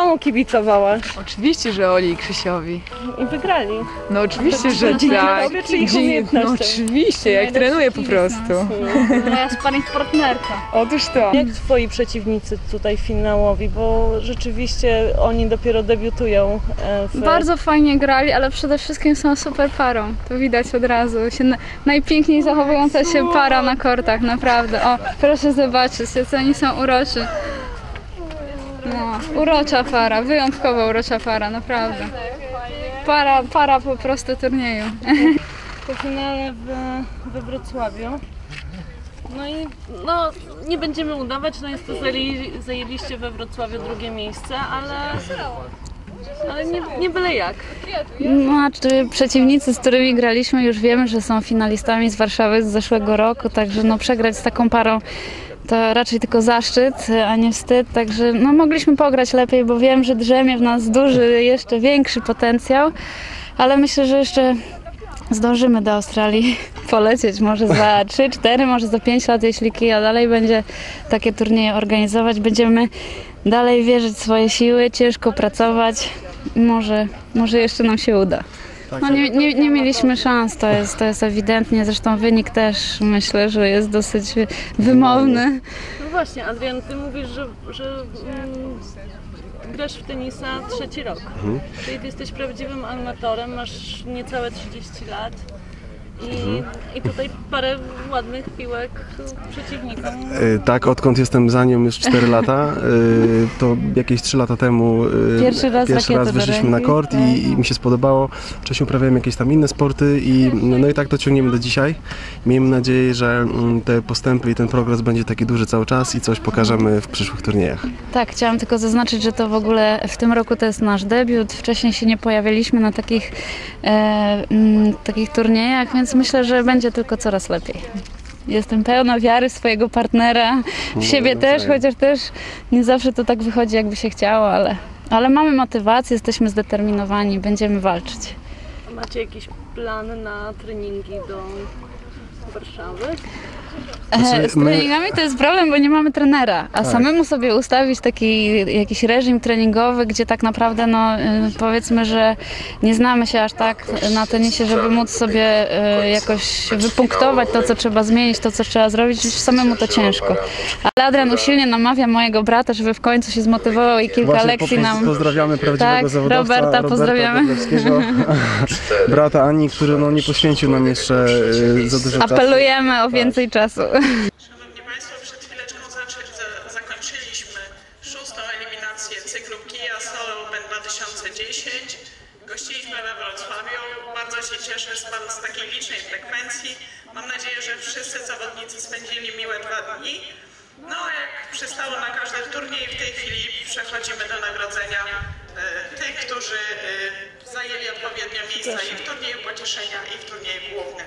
Komu kibicowałaś? Oczywiście, że Oli i Krzysiowi. I wygrali. No oczywiście, że tak. ich No umiejętnościom? oczywiście, jak trenuję po prostu. Moja sparring partnerka. Otóż to. Jak twoi przeciwnicy tutaj finałowi, bo rzeczywiście oni dopiero debiutują e, w... Bardzo fajnie grali, ale przede wszystkim są super parą. To widać od razu. Się na, najpiękniej zachowująca się para na kortach, naprawdę. O, proszę zobaczyć, jacy oni są uroczy. No, urocza para, wyjątkowo urocza para, naprawdę. Para, para po prostu turnieju. po finale w, we Wrocławiu. No i no, nie będziemy udawać, no jest to zajęli, zajęliście we Wrocławiu drugie miejsce, ale, ale nie, nie byle jak. No, a czy przeciwnicy, z którymi graliśmy, już wiemy, że są finalistami z Warszawy z zeszłego roku, także no, przegrać z taką parą to raczej tylko zaszczyt, a nie wstyd, także no, mogliśmy pograć lepiej, bo wiem, że drzemie w nas duży, jeszcze większy potencjał, ale myślę, że jeszcze zdążymy do Australii polecieć, może za 3, 4, może za 5 lat, jeśli Kia dalej będzie takie turnieje organizować, będziemy dalej wierzyć w swoje siły, ciężko pracować, może, może jeszcze nam się uda. No nie, nie, nie mieliśmy szans, to jest, to jest ewidentnie, zresztą wynik też myślę, że jest dosyć wymowny. No właśnie, Adrian, ty mówisz, że, że mm, grasz w tenisa trzeci rok. Czyli ty jesteś prawdziwym amatorem, masz niecałe 30 lat. I, I tutaj parę ładnych piłek przeciwnikom. E, Tak, odkąd jestem za nią już 4 lata, e, to jakieś 3 lata temu e, Pierwszy raz pierwszy raz wyszliśmy na kort i, i mi się spodobało. Wcześniej uprawiałem jakieś tam inne sporty i no i tak to ciągniemy do dzisiaj. Miejmy nadzieję, że mm, te postępy i ten progres będzie taki duży cały czas i coś pokażemy w przyszłych turniejach. Tak, chciałam tylko zaznaczyć, że to w ogóle w tym roku to jest nasz debiut. Wcześniej się nie pojawialiśmy na takich, e, mm, takich turniejach, więc myślę, że będzie tylko coraz lepiej. Jestem pełna wiary w swojego partnera, w siebie też, chociaż też nie zawsze to tak wychodzi, jakby się chciało, ale, ale mamy motywację, jesteśmy zdeterminowani, będziemy walczyć. Macie jakieś plany na treningi do Warszawy? Znaczy, E, Z my- treningami to jest problem, bo nie mamy trenera, a samemu sobie ustawić taki jakiś reżim treningowy, gdzie tak naprawdę no, y, powiedzmy, że nie znamy się aż tak na tenisie, żeby móc sobie y, jakoś wypunktować to, co trzeba zmienić, to, co trzeba zrobić, samemu to ciężko. Ale Adrian usilnie namawia mojego brata, żeby w końcu się zmotywował i kilka Właśnie lekcji nam... pozdrawiamy prawdziwego Tak, zawodowca, Roberta pozdrawiamy. Godlewskiego, brata Ani, który no, nie poświęcił nam jeszcze e, za dużo czasu. Apelujemy o więcej czasu. Szanowni Państwo, przed chwileczką zakończyliśmy szóstą eliminację cyklu Kia Solo Open 2010. Gościliśmy we Wrocławiu. Bardzo się cieszę z, pan- z takiej licznej frekwencji. Mam nadzieję, że wszyscy zawodnicy spędzili miłe dwa dni. No jak przystało na każdy turniej, w tej chwili przechodzimy do nagrodzenia e, tych, którzy e, zajęli odpowiednie miejsca i w turnieju pocieszenia, i w turnieju głównym.